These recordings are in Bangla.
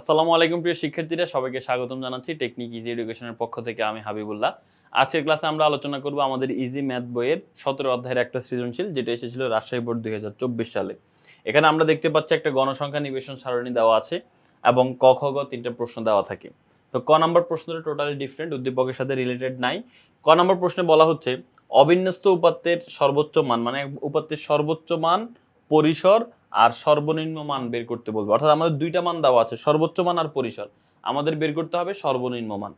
আসসালামু আলাইকুম প্রিয় শিক্ষার্থীরা, সবাইকে স্বাগতম জানাচ্ছি টেকনিক ইজি এডুকেশনের পক্ষ থেকে আমি হাবিবুল্লাহ। আজকের ক্লাসে আমরা আলোচনা করব আমাদের ইজি ম্যাথ বইয়ের সতেরো অধ্যায়ের একটা সৃজনশীল, যেটা এসেছিল রাজশাহী বোর্ড দুই হাজার চব্বিশ সালে। এখানে আমরা দেখতে পাচ্ছি একটা গণসংখ্যা নিবেশন সারণী দেওয়া আছে এবং ক খ গ তিনটা প্রশ্ন দেওয়া থাকে। তো ক নাম্বার প্রশ্নটা টোটালি ডিফারেন্ট উদ্দীপকের সাথে রিলেটেড নাই। ক নাম্বার প্রশ্নে বলা হচ্ছে, অবিন্যস্ত উপাত্তের সর্বোচ্চ মান মানে উপাত্তের সর্বোচ্চ মান, পরিসর আর সর্বনিম্ন মান বের করতে বলব। অর্থাৎ আমাদের দুইটা মান দেওয়া আছে, সর্বোচ্চ মান আর পরিসর। আমাদের বের করতে হবে সর্বনিম্ন মান।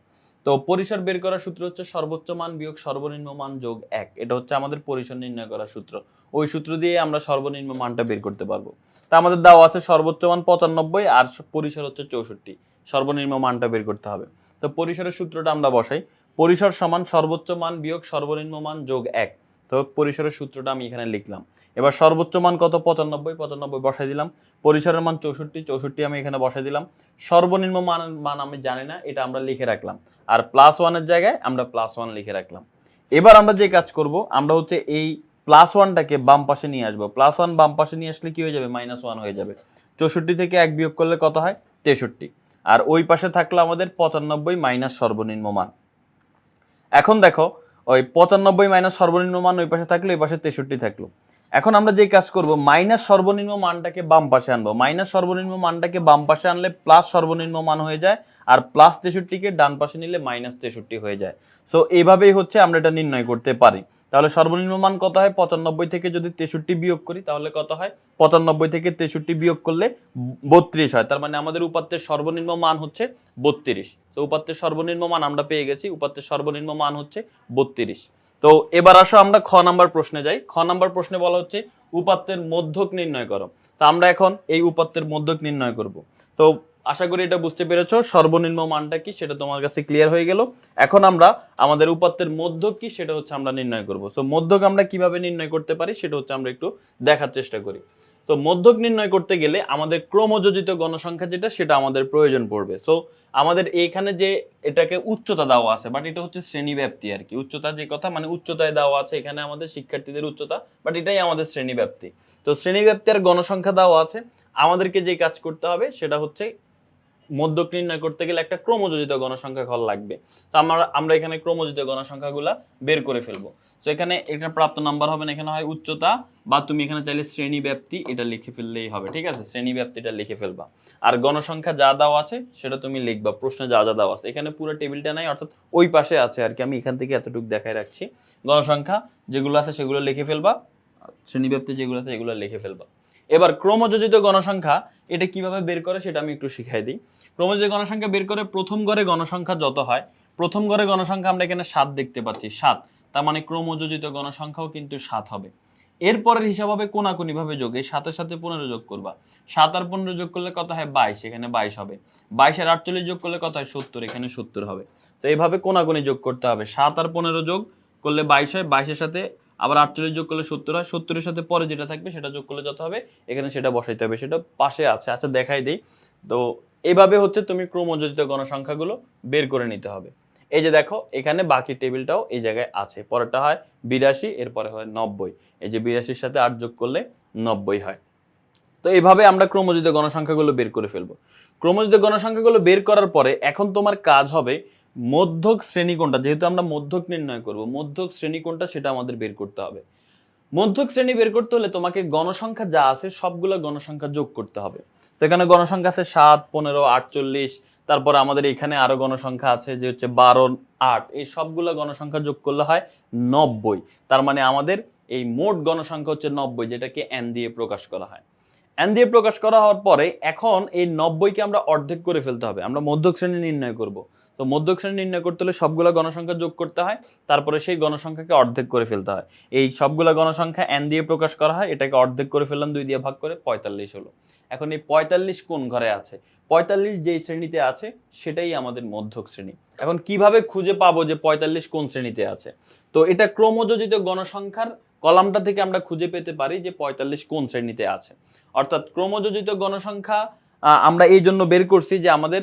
তো পরিসর বের করার সূত্র হচ্ছে সর্বোচ্চ মান বিয়োগ সর্বনিম্ন মান যোগ এক। এটা হচ্ছে আমাদের পরিসর নির্ণয় করার সূত্র। ওই সূত্র দিয়ে আমরা সর্বনিম্ন মানটা বের করতে পারব। তা আমাদের দেওয়া আছে সর্বোচ্চ মান পঁচানব্বই আর পরিসর হচ্ছে চৌষট্টি। সর্বনিম্ন মানটা বের করতে হবে। তো পরিসরের সূত্রটা আমরা বসাই। পরিসর সমান সর্বোচ্চ মান বিয়োগ সর্বনিম্ন মান যোগ এক। তো পরিসরের সূত্রটা আমি এখানে লিখলাম। এবার সর্বোচ্চ মান কত? পঁচানব্বই পঁচানব্বই বসাই দিলাম। পরিসরের মান চৌষট্টি চৌষট্টি আমি এখানে বসাই দিলাম। সর্বনিম্ন মান মান আমি জানি না, এটা আমরা লিখে রাখলাম। আর প্লাস ওয়ানের জায়গায় আমরা প্লাস ওয়ান লিখে রাখলাম। এবার আমরা যে কাজ করব, আমরা হচ্ছে এই প্লাস ওয়ানটাকে বাম পাশে নিয়ে আসব। প্লাস ওয়ান বাম পাশে নিয়ে আসলে কি হয়ে যাবে? মাইনাস ওয়ান হয়ে যাবে। চৌষট্টি থেকে এক বিয়োগ করলে কত হয়? তেষট্টি। আর ওই পাশে থাকল আমাদের পঁচানব্বই মাইনাস সর্বনিম্ন মান। এখন দেখো ওই পঁচানব্বই মাইনাস সর্বনিম্ন মান ওই পাশে থাকল ওই পাশে তেষট্টি থাকল। এখন আমরা যে কাজ করব মাইনাস সর্বনিম্ন মানটাকে বাম পাশে আনব। মাইনাস সর্বনিম্ন মানটাকে বাম পাশে আনলে প্লাস সর্বনিম্ন মান হয়ে যায়, আর প্লাস তেষট্টিকে ডান পাশে নিলে মাইনাস তেষট্টি হয়ে যায়। সো এইভাবেই হচ্ছে আমরা এটা নির্ণয় করতে পারি। তাহলে সর্বনিম্ন মান কত হয়? পঁচানব্বই থেকে যদি তেষট্টি বিয়োগ করি, তাহলে কত হয়? পঁচানব্বই থেকে তেষট্টি বিয়োগ করলে বত্রিশ হয়। তার মানে আমাদের উপাত্তের সর্বনিম্ন মান হচ্ছে বত্রিশ। তো উপাত্তের সর্বনিম্ন মান আমরা পেয়ে গেছি। উপাত্তের সর্বনিম্ন মান হচ্ছে বত্রিশ। তো এবার আসো আমরা খ নাম্বার প্রশ্নে যাই। খ নাম্বার প্রশ্নে বলা হচ্ছে উপাত্তের মধ্যক নির্ণয় করো। তো আমরা এখন এই উপাত্তের মধ্যক নির্ণয় করব। তো আশা করি এটা বুঝতে পেরেছ। সর্বনিম্ন মানটা কি সেটা তোমার কাছে ক্লিয়ার হয়ে গেল। এখন আমরা আমাদের উপাত্তের মধ্যক কি সেটা হচ্ছে আমরা নির্ণয় করব। সো মধ্যক আমরা কীভাবে নির্ণয় করতে পারি সেটা হচ্ছে আমরা একটু দেখার চেষ্টা করি। তো মধ্যক নির্ণয় করতে গেলে আমাদের ক্রমযোজিত গণসংখ্যা যেটা সেটা আমাদের প্রয়োজন পড়বে। সো আমাদের এইখানে যে এটাকে উচ্চতা দেওয়া আছে বাট এটা হচ্ছে শ্রেণি ব্যাপ্তি আর কি। উচ্চতা যে কথা মানে উচ্চতায় দেওয়া আছে এখানে আমাদের শিক্ষার্থীদের উচ্চতা বাট এটাই আমাদের শ্রেণি ব্যাপ্তি তো শ্রেণি ব্যাপ্তি আর গণসংখ্যা দেওয়া আছে। আমাদেরকে যে কাজ করতে হবে সেটা হচ্ছে মধ্যক নির্ণয় করতে গেলে একটা ক্রমযোজিত গণসংখ্যা ঘর লাগবে। তো আমরা আমরা এখানে ক্রমযোজিত গণসংখ্যাগুলা বের করে ফেলব। তো এখানে এটা প্রাপ্ত নাম্বার হবে না, এখানে হয় উচ্চতা বা তুমি এখানে চাইলে শ্রেণি ব্যাপ্তি এটা লিখে ফেললেই হবে, ঠিক আছে? শ্রেণি ব্যাপ্তিটা লিখে ফেলবা। আর গণসংখ্যা যা দাও আছে সেটা তুমি লিখবা, প্রশ্নে যা যা দাও আছে। এখানে পুরো টেবিলটা নাই, অর্থাৎ ওই পাশে আছে আর কি, আমি এখান থেকে এতটুকু দেখাই রাখছি। গণসংখ্যা যেগুলো আছে সেগুলো লিখে ফেলবা শ্রেণি ব্যাপ্তি যেগুলো আছে এগুলো লিখে ফেলবা। এবার ক্রমযোজিত গণসংখ্যা, এটা কীভাবে বের করে সেটা আমি একটু শিখাই দিই। ক্রমযোজিত গণসংখ্যা বের করে প্রথম গড়ে গণসংখ্যা যত হয়, প্রথম গড়ে গণসংখ্যা আমরা এখানে সাত দেখতে পাচ্ছি, সাত। তার মানে ক্রমযোজিত গণসংখ্যাও কিন্তু সাত হবে। এরপরের হিসাব হবে কোনাকুনি ভাবে যোগ, এই সাতের সাথে পনেরো যোগ করবা। সাত আর পনেরো যোগ করলে কত হয়? বাইশ, এখানে বাইশ হবে। বাইশ আর আটচল্লিশ যোগ করলে কত হয়? সত্তর, এখানে সত্তর হবে। তো এইভাবে কোনাকুনি যোগ করতে হবে। সাত আর পনেরো যোগ করলে বাইশ হয়। বাইশের সাথে আবার আটচল্লিশ যোগ করলে সত্তর হয়। সত্তরের সাথে পরে যেটা থাকবে সেটা যোগ করলে যত হবে, এখানে সেটা বসাইতে হবে, সেটা পাশে আছে। আচ্ছা দেখাই দিই। তো এইভাবে হচ্ছে তুমি ক্রমযোজিত গণসংখ্যাগুলো বের করে নিতে হবে। এই যে দেখো, এখানে বাকি টেবিলটাও এই জায়গায় আছে। পরেরটা হয় বিরাশি, এরপরে হয় নব্বই। এই যে বিরাশির সাথে আট যোগ করলে নব্বই হয়। তো এইভাবে আমরা ক্রমযোজিত গণসংখ্যাগুলো বের করে ফেলব। ক্রমযোজিত গণসংখ্যাগুলো বের করার পরে এখন তোমার কাজ হবে মধ্যক শ্রেণি কোনটা? যেহেতু আমরা মধ্যক নির্ণয় করব, মধ্যক শ্রেণি কোনটা সেটা আমাদের বের করতে হবে। মধ্যক শ্রেণি বের করতে হলে তোমাকে গণসংখ্যা যা আছে সবগুলো গণসংখ্যা যোগ করতে হবে। সেখানে গণসংখ্যা আছে সাত, পনেরো, আটচল্লিশ, তারপর আমাদের এখানে আরও গণসংখ্যা আছে যে হচ্ছে বারো, আট, এই সবগুলো গণসংখ্যা যোগ করলে হয় নব্বই। তার মানে আমাদের এই মোট গণসংখ্যা হচ্ছে নব্বই, যেটাকে এন দিয়ে প্রকাশ করা হয়। এন দিয়ে প্রকাশ করা হওয়ার পরে এখন এই নব্বইকে আমরা অর্ধেক করে ফেলতে হবে। আমরা মধ্যক শ্রেণি নির্ণয় করব। তো মধ্যক শ্রেণি নির্ণয় করতে হলে সবগুলো গণসংখ্যা যোগ করতে হয়, তারপরে সেই গণসংখ্যাকে অর্ধেক করে ফেলতে হয়। এই সবগুলো গণসংখ্যা এন দিয়ে প্রকাশ করা হয়, এটাকে অর্ধেক করে ফেললাম, দুই দিয়ে ভাগ করে পঁয়তাল্লিশ হলো। এখন এই পঁয়তাল্লিশ কোন ঘরে আছে? পঁয়তাল্লিশ যেই শ্রেণীতে আছে, সেটাই আমাদের মধ্যক শ্রেণি। এখন কীভাবে খুঁজে পাবো যে পঁয়তাল্লিশ কোন শ্রেণীতে আছে? তো এটা ক্রমযোজিত গণসংখ্যার কলামটা থেকে আমরা খুঁজে পেতে পারি যে পঁয়তাল্লিশ কোন শ্রেণীতে আছে। অর্থাৎ ক্রমযোজিত গণসংখ্যা আমরা এই জন্য বের করছি যে আমাদের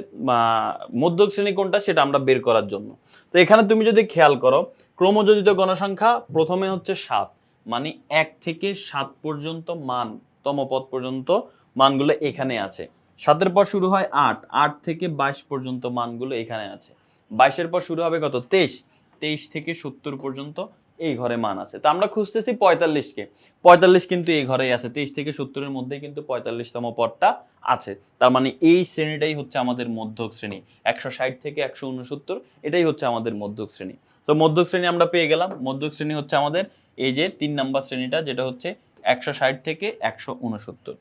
মধ্যক শ্রেণি কোনটা সেটা আমরা বের করার জন্য। তো এখানে তুমি যদি খেয়াল করো, ক্রমযোজিত গণসংখ্যা প্রথমে হচ্ছে সাত মানে এক থেকে সাত পর্যন্ত মান, তম পর্যন্ত মানগুলো এখানে আছে। সাতের পর শুরু হয় আট আট থেকে বাইশ পর্যন্ত মানগুলো এখানে আছে। বাইশের পর শুরু হবে কত? তেইশ তেইশ থেকে সত্তর পর্যন্ত এই ঘরে মান আছে। তো আমরা খুঁজতেছি পঁয়তাল্লিশকে। পঁয়তাল্লিশ কিন্তু এই ঘরেই আছে। তেইশ থেকে সত্তরের মধ্যে কিন্তু পঁয়তাল্লিশতম পদটা আছে। তার মানে এই শ্রেণীটাই হচ্ছে আমাদের মধ্যক শ্রেণি। একশো ষাট থেকে একশো উনসত্তর এটাই হচ্ছে আমাদের মধ্যক শ্রেণি। তো মধ্যক শ্রেণি আমরা পেয়ে গেলাম। মধ্যক শ্রেণি হচ্ছে আমাদের এই যে তিন নাম্বার শ্রেণীটা, যেটা হচ্ছে একশো ষাট থেকে একশো উনসত্তর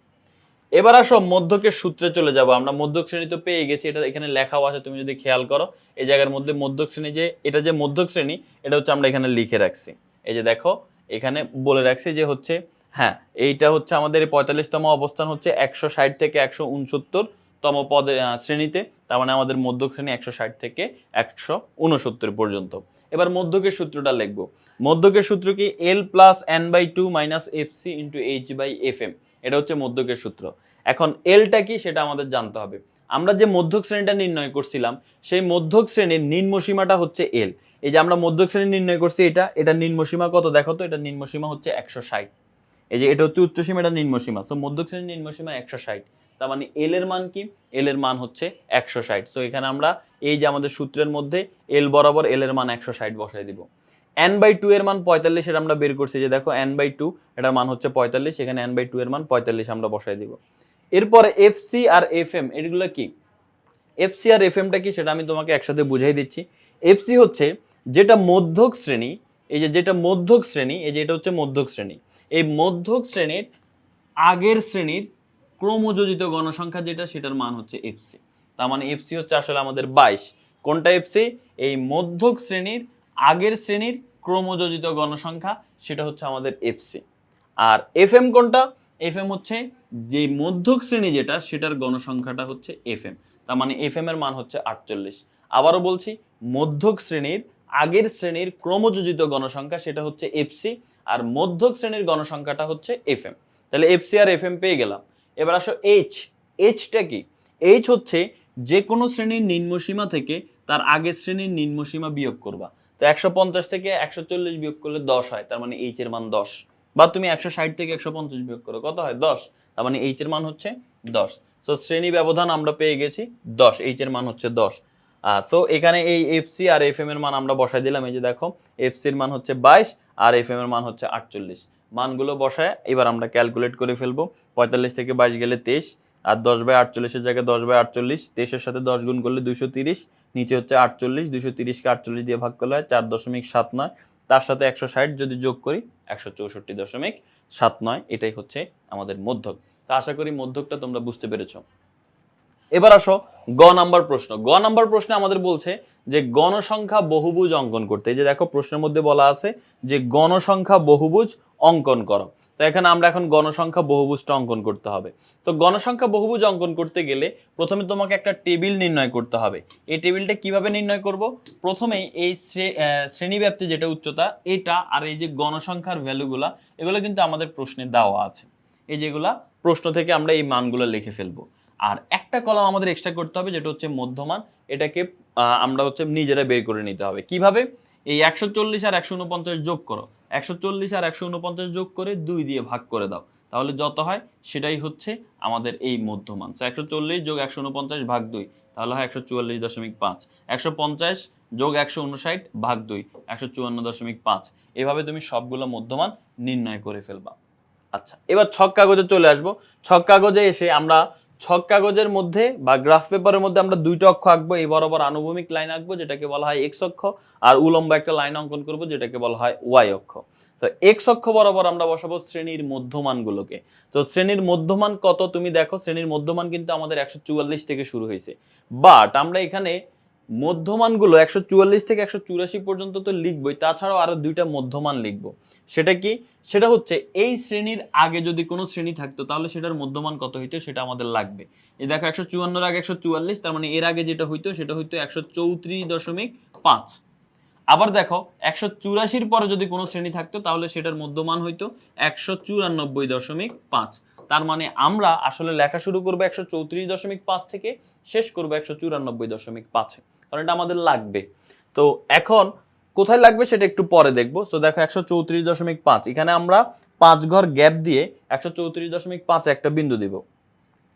এবার আসো মধ্যকের সূত্রে চলে যাব। আমরা মধ্যক শ্রেণি তো পেয়ে গেছি, এটা এখানে লেখাও আছে, তুমি যদি খেয়াল করো, এই জায়গার মধ্যে মধ্যক শ্রেণি যে, এটা যে মধ্যক শ্রেণি, এটা হচ্ছে আমরা এখানে লিখে রাখছি। এই যে দেখো, এখানে বলে রাখছি যে হচ্ছে হ্যাঁ এইটা হচ্ছে আমাদের পঁয়তাল্লিশতম অবস্থান হচ্ছে একশো ষাট থেকে একশো উনসত্তর তম পদে শ্রেণীতে, তার মানে আমাদের মধ্যক শ্রেণি একশো ষাট থেকে একশো উনসত্তর পর্যন্ত। এবার মধ্যকের সূত্রটা লিখব। মধ্যকের সূত্র কি? L plus N by two minus F C into H by F M এটা হচ্ছে মধ্যকের সূত্র। এখন এলটা কি সেটা আমাদের জানতে হবে। আমরা যে মধ্যক শ্রেণীটা নির্ণয় করছিলাম, সেই মধ্যক শ্রেণির নিম্ন সীমাটা হচ্ছে এল এই যে আমরা মধ্যক শ্রেণি নির্ণয় করছি এটা এটা নিম্নসীমা কত দেখো তো, এটা নিম্নসীমা হচ্ছে একশো ষাট। এই যে এটা হচ্ছে উচ্চসীমা এটা নিম্ন সো মধ্যক শ্রেণির নিম্ন সীমা একশো ষাট। তার মানে এল এর মান কি? এল এর মান হচ্ছে একশো ষাট। সো এখানে আমরা এই যে আমাদের সূত্রের মধ্যে এল বরাবর এল এর মান একশো ষাট বসাই দিব। এন বাই টু এর মান পঁয়তাল্লিশ এটা আমরা বের করছি যে দেখো এন বাই টু এটার মান হচ্ছে পঁয়তাল্লিশ, এখানে এন বাই টু এর মান পঁয়তাল্লিশ আমরা বসাই দিব। এরপরে F C R F M এগুলো কি? এফ সি আর এফ এমটা কি সেটা আমি তোমাকে একসাথে বুঝাই দিচ্ছি। এফ সি হচ্ছে যেটা মধ্যক শ্রেণি, এই যে যেটা মধ্যক শ্রেণি, এই যে এটা হচ্ছে মধ্যক শ্রেণি। এই মধ্যক শ্রেণির আগের শ্রেণির ক্রমযোজিত গণসংখ্যা যেটা, সেটার মান হচ্ছে এফসি তার মানে এফসি হচ্ছে আসলে আমাদের বাইশ। কোনটা এফসি এই মধ্যক শ্রেণির আগের শ্রেণির ক্রমযোজিত গণসংখ্যা, সেটা হচ্ছে আমাদের এফসি আর এফ এম কোনটা? এফ এম হচ্ছে যে মধ্যক শ্রেণি যেটা, সেটার গণসংখ্যাটা হচ্ছে এফ এম তার মানে এফ এম এর মান হচ্ছে আটচল্লিশ। আবারও বলছি, মধ্যক শ্রেণির, আগের শ্রেণির ক্রমযোজিত গণসংখ্যা, সেটা হচ্ছে এফসি আর মধ্যক শ্রেণির গণসংখ্যাটা হচ্ছে এফ এম তাহলে এফসি আর এফ এম পেয়ে গেলাম। এবার আসো এইচ এইচটা কি? এইচ হচ্ছে যে কোনো শ্রেণির নিম্নসীমা থেকে তার আগের শ্রেণির নিম্নসীমা বিয়োগ করবা। তো একশো পঞ্চাশ থেকে একশো চল্লিশ বিয়োগ করলে দশ হয়, তার মানে এইচ এর মান দশ। বা তুমি একশো ষাট থেকে একশো পঞ্চাশ বিয়োগ করো, কত হয়? দশ। তার মানে এইচ এর মান হচ্ছে দশ। সো শ্রেণি ব্যবধান আমরা পেয়ে গেছি দশ এইচ এর মান হচ্ছে দশ। তো এখানে এই এফসি আর এফ এর মান আমরা বসাই দিলাম, এই যে দেখো এফসির মান হচ্ছে বাইশ আর এফ এর মান হচ্ছে আটচল্লিশ। মানগুলো বসায়, এবার আমরা ক্যালকুলেট করে ফেলব, পঁয়তাল্লিশ থেকে বাইশ গেলে তেইশ আর দশ বাই আটচল্লিশের জায়গায় দশ বাই আটচল্লিশ, তেইশের সাথে দশ গুণ করলে দুশো তিরিশ, নিচে হচ্ছে আটচল্লিশ দুশো তিরিশকে আটচল্লিশ দিয়ে ভাগ করলে হয় চার দশমিক সাত নয়। তার সাথে একশো ষাট যদি যোগ করি, একশো চৌষট্টি দশমিক সাত নয়, এটাই হচ্ছে আমাদের মধ্যক। তা আশা করি মধ্যকটা তোমরা বুঝতে পেরেছ। এবার আসো গ নাম্বার প্রশ্ন। গ নাম্বার প্রশ্নে আমাদের বলছে যে গণসংখ্যা বহুভুজ অঙ্কন করতে। এই যে দেখো প্রশ্নের মধ্যে বলা আছে যে গণসংখ্যা বহুভুজ অঙ্কন করো। তো এখানে আমরা এখন গণসংখ্যা বহুভুজটা অঙ্কন করতে হবে। তো গণসংখ্যা বহুভুজ অঙ্কন করতে গেলে প্রথমে তোমাকে একটা টেবিল নির্ণয় করতে হবে। এই টেবিলটা কীভাবে নির্ণয় করব? প্রথমেই এই শ্রেণীব্যাপ্তি যেটা উচ্চতা, এটা আর এই যে গণসংখ্যার ভ্যালুগুলা, এগুলো কিন্তু আমাদের প্রশ্নে দেওয়া আছে। এই যেগুলা, প্রশ্ন থেকে আমরা এই মানগুলো লিখে ফেলব। আর একটা কলাম আমাদের এক্সট্রা করতে হবে, যেটা হচ্ছে মধ্যমান। এটাকে আমরা হচ্ছে নিজেরা বের করে নিতে হবে। কীভাবে? এই একশো চল্লিশ আর একশো উনপঞ্চাশ যোগ করো। একশো চল্লিশ আর একশো উনপঞ্চাশ যোগ করে দুই দিয়ে ভাগ করে দাও। তাহলে যত হয়, সেটাই হচ্ছে আমাদের এই মধ্যমান। তো একশো চল্লিশ যোগ একশো উনপঞ্চাশ ভাগ দুই, তাহলে হয় একশো চুয়াল্লিশ দশমিক পাঁচ। একশো পঞ্চাশ যোগ একশো উনষাট ভাগ দুই, একশো চুয়ান্ন দশমিক পাঁচ। এভাবে তুমি সবগুলো মধ্যমান নির্ণয় করে ফেলবা। আচ্ছা এবার ছক কাগজে চলে আসব। ছক কাগজে এসে আমরা ছক কাগজের মধ্যে বা গ্রাফ পেপারের মধ্যে আমরা দুইটা অক্ষ আঁকবো, এই বরাবর আনুভূমিক লাইন আঁকবো, যেটাকে বলা হয় এক্স অক্ষ, আর উলম্ব একটা লাইন অঙ্কন করব, যেটাকে বলা হয় ওয়াই অক্ষ। তো এক্স অক্ষ বরাবর আমরা বসাবো শ্রেণির মধ্যমানগুলোকে। তো শ্রেণির মধ্যমান কত? তুমি দেখো, শ্রেণির মধ্যমান কিন্তু আমাদের একশো চুয়াল্লিশ থেকে শুরু হয়েছে। বাট আমরা এখানে মধ্যমানগুলো একশো চুয়াল্লিশ থেকে একশো চুরাশি পর্যন্ত তো লিখবই, তাছাড়াও আরও দুইটা মধ্যমান লিখব। সেটা কি? সেটা হচ্ছে এই শ্রেণির আগে যদি কোনো শ্রেণি থাকতো, তাহলে সেটার মধ্যমান কত হইতো? সেটা আমাদের লাগবে। এই দেখো একশো চুয়ান্নর আগে একশো চুয়াল্লিশ, তার মানে এর আগে যেটা হইতো, সেটা হইতো একশো চৌত্রিশ দশমিক পাঁচ। আবার দেখো, একশো চুরাশির পরে যদি কোনো শ্রেণি থাকতো, তাহলে সেটার মধ্যমান হইতো একশো চুরানব্বই দশমিক পাঁচ। তার মানে আমরা আসলে লেখা শুরু করব একশো চৌত্রিশ দশমিক পাঁচ থেকে, শেষ করব একশো চুরানব্বই দশমিক পাঁচে। কারণ এটা আমাদের লাগবে। তো এখন কোথায় লাগবে সেটা একটু পরে দেখব। তো দেখো একশো চৌত্রিশ দশমিক পাঁচ, এখানে আমরা পাঁচ ঘর গ্যাপ দিয়ে একশো চৌত্রিশ দশমিক পাঁচ একটা বিন্দু দিব।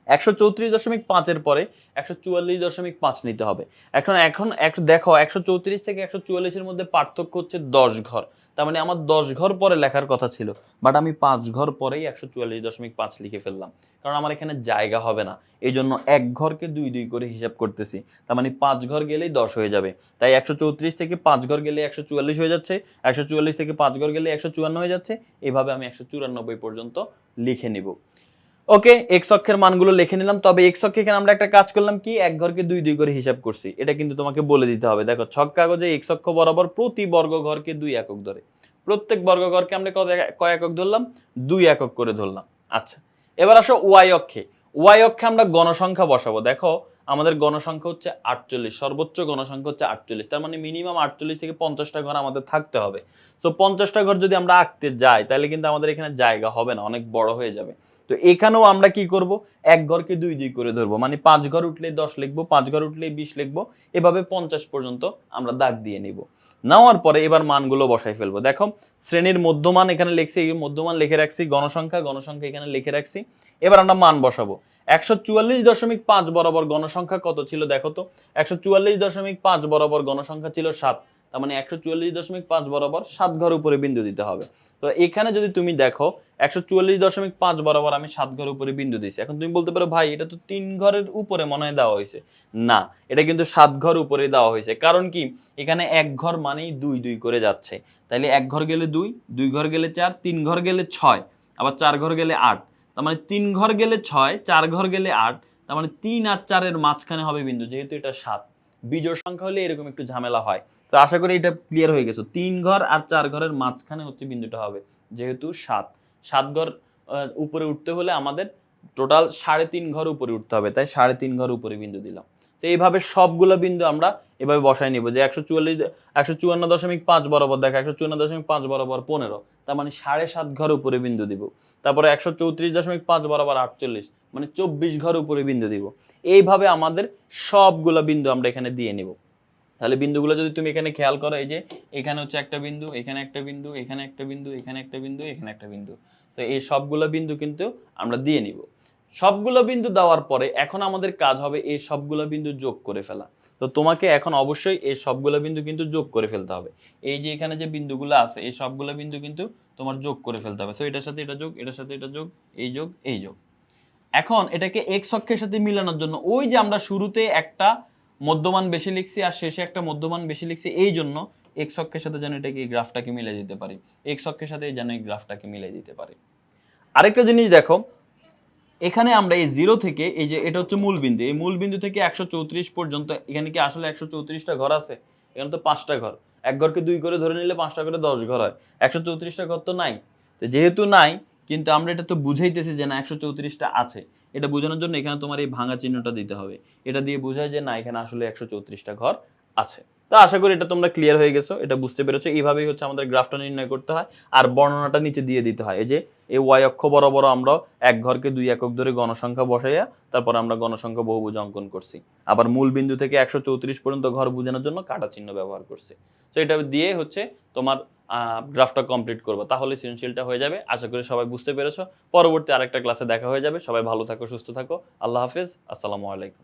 একশো চৌত্রিশ দশমিক পাঁচের পরে একশো চুয়াল্লিশ দশমিক পাঁচ নিতে হবে। এখন এখন এক দেখো, একশো চৌত্রিশ থেকে একশো চুয়াল্লিশের মধ্যে পার্থক্য হচ্ছে দশ ঘর। তার মানে আমার দশ ঘর পরে লেখার কথা ছিল, বাট আমি পাঁচ ঘর পরেই একশো চুয়াল্লিশ দশমিক পাঁচ লিখে ফেললাম। কারণ আমার এখানে জায়গা হবে না। এই জন্য এক ঘরকে দুই দুই করে হিসাব করতেছি। তার মানে পাঁচ ঘর গেলেই দশ হয়ে যাবে। তাই একশো চৌত্রিশ থেকে পাঁচ ঘর গেলে একশো চুয়াল্লিশ হয়ে যাচ্ছে, একশো চুয়াল্লিশ থেকে পাঁচ ঘর গেলে একশো চুয়ান্ন হয়ে যাচ্ছে। এভাবে আমি একশো চুরানব্বই পর্যন্ত লিখে নিব। ওকে এক্স অক্ষের মানগুলো লিখে নিলাম। তবে এক্স অক্ষে এখানে আমরা একটা কাজ করলাম কি? এক ঘরকে দুই দুই করে হিসাব করছি। এটা কিন্তু তোমাকে বলে দিতে হবে। দেখো, ছক কাগজে এক্স অক্ষ বরাবর প্রতি বর্গ ঘরকে দুই একক ধরে। প্রত্যেক বর্গ ঘরকে আমরা কয় একক ধরলাম? দুই একক করে ধরলাম। আচ্ছা এবার আসো ওয়াই অক্ষে। ওয়াই অক্ষে আমরা গণসংখ্যা বসাবো। দেখো, আমাদের গণসংখ্যা হচ্ছে আটচল্লিশ। সর্বোচ্চ গণসংখ্যা হচ্ছে আটচল্লিশ। তার মানে মিনিমাম আটচল্লিশ থেকে পঞ্চাশটা ঘর আমাদের থাকতে হবে। তো পঞ্চাশটা ঘর যদি আমরা আঁকতে যাই, তাহলে কিন্তু আমাদের এখানে জায়গা হবে না। অনেক বড় হয়ে যাবে। তো এখানেও আমরা কি করব? এক ঘরকে দুই দুই করে ধরবো। মানে পাঁচ ঘর উঠলে দশ লিখব, পাঁচ ঘর উঠলে বিশ লিখব, এভাবে পঞ্চাশ পর্যন্ত আমরা দাগ দিয়ে নিব। নেওয়ার পরে এবার মানগুলো বসাই ফেলব। দেখো, শ্রেণির মধ্যমান এখানে লিখছি মধ্যমান লিখে রাখছি, গণসংখ্যা গণসংখ্যা এখানে লিখে রাখছি। এবার আমরা মান বসাবো। একশো চুয়াল্লিশ দশমিক পাঁচ বরাবর গণসংখ্যা কত ছিল দেখো তো? একশো চুয়াল্লিশ দশমিক পাঁচ বরাবর গণসংখ্যা ছিল সাত। তার মানে একশো চুয়াল্লিশ দশমিক পাঁচ বরাবর সাত ঘর উপরে বিন্দু দিতে হবে। তো এখানে যদি তুমি দেখো, একশো চুয়াল্লিশ দশমিক পাঁচ বরাবর আমি সাত ঘর উপরে বিন্দু দিয়েছি। এখন তুমি বলতে পারো, ভাই, এটা তো তিন ঘরের উপরে মনে হয় দেওয়া হয়েছে। না, এটা কিন্তু সাত ঘর উপরে দেওয়া হয়েছে। কারণ কি? এখানে এক ঘর মানেই দুই দুই করে যাচ্ছে। তাইলে এক ঘর গেলে দুই দুই ঘর গেলে চার, তিন ঘর গেলে ছয়, আবার চার ঘর গেলে আট। তার মানে তিন ঘর গেলে ছয়, চার ঘর গেলে আট, তার মানে তিন আর চারের মাঝখানে হবে বিন্দু, যেহেতু এটা সাত। বিজোড় সংখ্যা হলে এরকম একটু ঝামেলা হয়। তো আশা করি এটা ক্লিয়ার হয়ে গেছে। তিন ঘর আর চার ঘরের মাঝখানে হচ্ছে বিন্দুটা হবে, যেহেতু সাত। সাত ঘর উপরে উঠতে হলে আমাদের টোটাল সাড়ে তিন ঘর উপরে উঠতে হবে, তাই সাড়ে তিন ঘর উপরে বিন্দু দিলাম। তো এইভাবে সবগুলো বিন্দু আমরা এভাবে বসাই নিব, যে একশো চুয়াল্লিশ, একশো চুয়ান্ন দশমিক পাঁচ বরাবর দেখো, একশো চুয়ান্ন দশমিক পাঁচ বরাবর পনেরো, তার মানে সাড়ে সাত ঘর উপরে বিন্দু দিব। তারপরে একশো চৌত্রিশ দশমিক পাঁচ বরাবর আটচল্লিশ মানে চব্বিশ ঘর উপরে বিন্দু দিব। এইভাবে আমাদের সবগুলো বিন্দু আমরা এখানে দিয়ে নিব। তাহলে বিন্দুগুলো যদি তুমি এখানে খেয়াল করো, এই যে এখানে হচ্ছে একটা বিন্দু, এখানে একটা বিন্দু, এখানে একটা বিন্দু, এখানে একটা বিন্দু, এখানে একটা বিন্দু। তো এই সবগুলো বিন্দু কিন্তু আমরা দিয়ে নিব। সবগুলো বিন্দু দেওয়ার পরে এখন আমাদের কাজ হবে এই সবগুলো বিন্দু যোগ করে ফেলা। তো তোমাকে এখন অবশ্যই এই সবগুলো বিন্দু কিন্তু যোগ করে ফেলতে হবে। এই যে এখানে যে বিন্দুগুলো আছে, এই সবগুলো বিন্দু কিন্তু তোমার যোগ করে ফেলতে হবে। তো এটার সাথে এটা যোগ, এটার সাথে এটা যোগ, এই যোগ এই যোগ। এখন এটাকে এক্স অক্ষের সাথে মিলানোর জন্য ওই যে আমরা শুরুতে একটা মধ্যমান বেশি লিখছি আর শেষে একটা মধ্যমান বেশি লিখছি, এই জন্য এক্স অক্ষের সাথে যেন এটাকে এই গ্রাফটাকে মিলাই দিতে পারি। এক্স অক্ষের সাথে যেন এই গ্রাফটাকে মিলাই দিতে পারি। আরেকটা জিনিস দেখো, এখানে আমরা এই জিরো থেকে এই যে এটা হচ্ছে মূল বিন্দু এই মূল বিন্দু থেকে একশো চৌত্রিশ পর্যন্ত, এখানে কি আসলে একশো চৌত্রিশটা ঘর আছে? এখানে তো পাঁচটা ঘর। এক ঘরকে দুই করে ধরে নিলে পাঁচটা করে দশ ঘর হয়। একশো চৌত্রিশটা ঘর তো নাই। তো যেহেতু নাই, কিন্তু আমরা এটা তো বুঝাইতেছি যে না, একশো চৌত্রিশটা আছে। এটা বোঝানোর জন্য এখানে তোমার এই ভাঙা চিহ্নটা দিতে হবে। এটা দিয়ে বোঝায় যে না, এখানে আসলে একশো চৌত্রিশটা ঘর আছে। তো আশা করি এটা তোমরা ক্লিয়ার হয়ে গেছো, এটা বুঝতে পেরেছ। এইভাবেই হচ্ছে আমাদের গ্রাফটা নির্ণয় করতে হয়, আর বর্ণনাটা নিচে দিয়ে দিতে হয়। এই যে, এই ওয়াই অক্ষ বরাবর আমরা এক ঘরকে দুই একক ধরে গণসংখ্যা বসাইয়া, তারপর আমরা গণসংখ্যা বহুভুজ অঙ্কন করছি। আবার মূল বিন্দু থেকে একশো চৌত্রিশ পর্যন্ত ঘর বোঝানোর জন্য কাটা চিহ্ন ব্যবহার করছি। তো এটা দিয়ে হচ্ছে তোমার গ্রাফটা কমপ্লিট করব। তাহলে সৃজনশীলটা হয়ে যাবে। আশা করি সবাই বুঝতে পেরেছ। পরবর্তী আরেকটা ক্লাসে দেখা হয়ে যাবে। সবাই ভালো থাকো, সুস্থ থাকো। আল্লাহ হাফেজ। আসসালামু আলাইকুম।